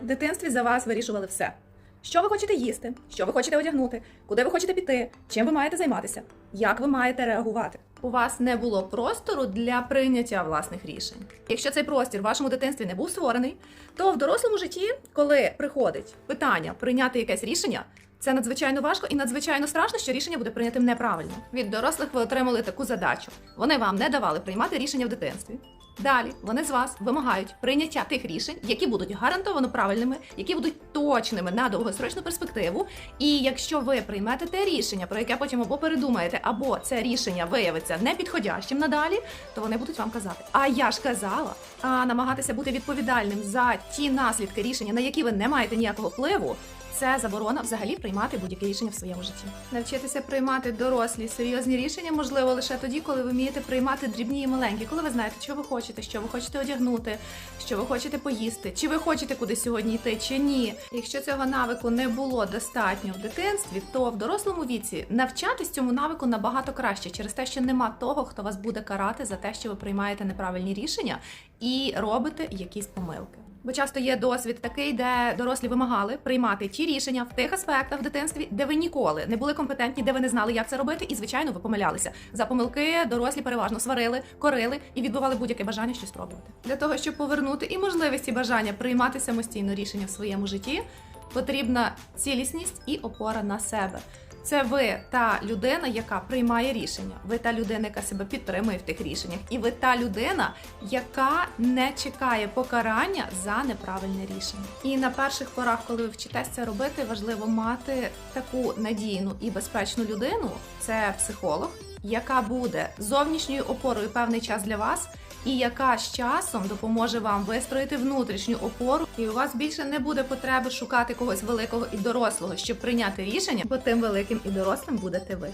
В дитинстві за вас вирішували все. Що ви хочете їсти, що ви хочете одягнути, куди ви хочете піти, чим ви маєте займатися, як ви маєте реагувати. У вас не було простору для прийняття власних рішень. Якщо цей простір в вашому дитинстві не був створений, то в дорослому житті, коли приходить питання прийняти якесь рішення, це надзвичайно важко і надзвичайно страшно, що рішення буде прийнятим неправильно. Від дорослих ви отримали таку задачу. Вони вам не давали приймати рішення в дитинстві. Далі вони з вас вимагають прийняття тих рішень, які будуть гарантовано правильними, які будуть точними на довгострочну перспективу. І якщо ви приймете те рішення, про яке потім або передумаєте, або це рішення виявиться непідходящим надалі, то вони будуть вам казати: А я ж казала, а намагатися бути відповідальним за ті наслідки рішення, на які ви не маєте ніякого впливу. Це заборона взагалі приймати будь-які рішення в своєму житті. Навчитися приймати дорослі серйозні рішення можливо лише тоді, коли ви вмієте приймати дрібні і маленькі, коли ви знаєте, що ви хочете, що ви хочете одягнути, що ви хочете поїсти, чи ви хочете куди сьогодні йти, чи ні. Якщо цього навику не було достатньо в дитинстві, то в дорослому віці навчатись цьому навику набагато краще через те, що нема того, хто вас буде карати за те, що ви приймаєте неправильні рішення і робите якісь помилки. Бо часто є досвід такий, де дорослі вимагали приймати ті рішення в тих аспектах в дитинстві, де ви ніколи не були компетентні, де ви не знали, як це робити, і звичайно, ви помилялися. За помилки дорослі переважно сварили, корили і відбували будь-яке бажання щось спробувати. Для того щоб повернути і можливість і бажання приймати самостійно рішення в своєму житті, потрібна цілісність і опора на себе. Це ви та людина, яка приймає рішення. Ви та людина, яка себе підтримує в тих рішеннях, і ви та людина, яка не чекає покарання за неправильне рішення. І на перших порах, коли ви вчитесь це робити, важливо мати таку надійну і безпечну людину. Це психолог, яка буде зовнішньою опорою певний час для вас. І яка з часом допоможе вам вистроїти внутрішню опору, і у вас більше не буде потреби шукати когось великого і дорослого, щоб прийняти рішення, бо тим великим і дорослим будете ви.